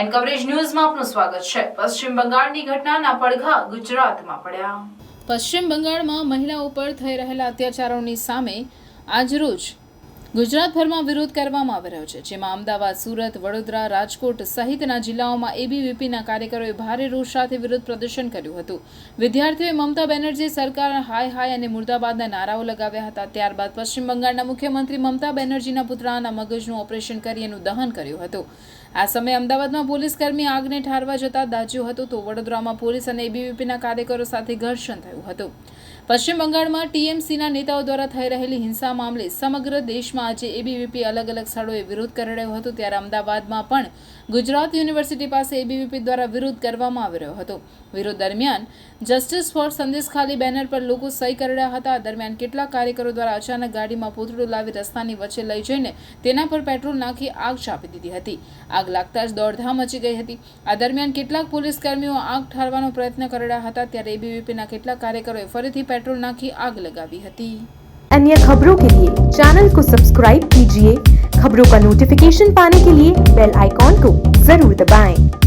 N coverage ન્યૂઝમાં આપનું સ્વાગત છે. પશ્ચિમ બંગાળની ઘટનાના પડઘા ગુજરાતમાં પડ્યા. પશ્ચિમ બંગાળમાં મહિલાઓ પર થઈ રહેલા અત્યાચારોની સામે આજરોજ ગુજરાતભરમાં વિરોધ કરવામાં આવી રહ્યો છે, જેમાં અમદાવાદ, સુરત, વડોદરા, રાજકોટ સહિતના જિલ્લાઓમાં એબીવીપીના કાર્યકરોએ ભારે રોષ સાથે વિરોધ પ્રદર્શન કર્યું હતું. વિદ્યાર્થીઓએ મમતા બેનર્જી સરકાર હાય હાય અને મુર્દાબાદના નારાઓ લગાવ્યા હતા. ત્યારબાદ પશ્ચિમ બંગાળના મુખ્યમંત્રી મમતા બેનર્જીના પુતળાના મગજનું ઓપરેશન કરી એનું દહન કર્યું હતું. આ સમયે અમદાવાદમાં પોલીસકર્મી આગને ઠારવા જતા દાજ્યું હતું, તો વડોદરામાં પોલીસ અને એબીવીપીના કાર્યકરો સાથે ઘર્ષણ થયું હતું. પશ્ચિમ બંગાળમાં ટીએમસીના નેતાઓ દ્વારા થઈ રહેલી હિંસા મામલે સમગ્ર દેશમાં આજે એબીવીપી અલગ અલગ સ્થળોએ વિરોધ કરી રહ્યો હતો, ત્યારે અમદાવાદમાં પણ ગુજરાત યુનિવર્સિટી પાસે એબીવીપી દ્વારા વિરોધ કરવામાં આવી રહ્યો હતો. વિરોધ દરમિયાન જસ્ટિસ ફોર સંદેશ ખાલી બેનર પર લોકો સહી કરી રહ્યા હતા. દરમિયાન કેટલાક કાર્યકરો દ્વારા અચાનક ગાડીમાં પૂતળું લાવી રસ્તાની વચ્ચે લઈ જઈને તેના પર પેટ્રોલ નાખી આગ ચાપી દીધી હતી. આગ લાગતા જ દોડધામ મચી ગઈ હતી. આ દરમિયાન કેટલાક પોલીસ કર્મીઓ આગ ઠારવાનો પ્રયત્ન કરી રહ્યા હતા, ત્યારે એબીવીપીના કેટલાક કાર્યકરોએ ફરીથી पेट्रोल नाखी आग लगावी थी अन्य खबरों के लिए चैनल को सब्सक्राइब कीजिए खबरों का नोटिफिकेशन पाने के लिए बेल आइकॉन को जरूर दबाएं।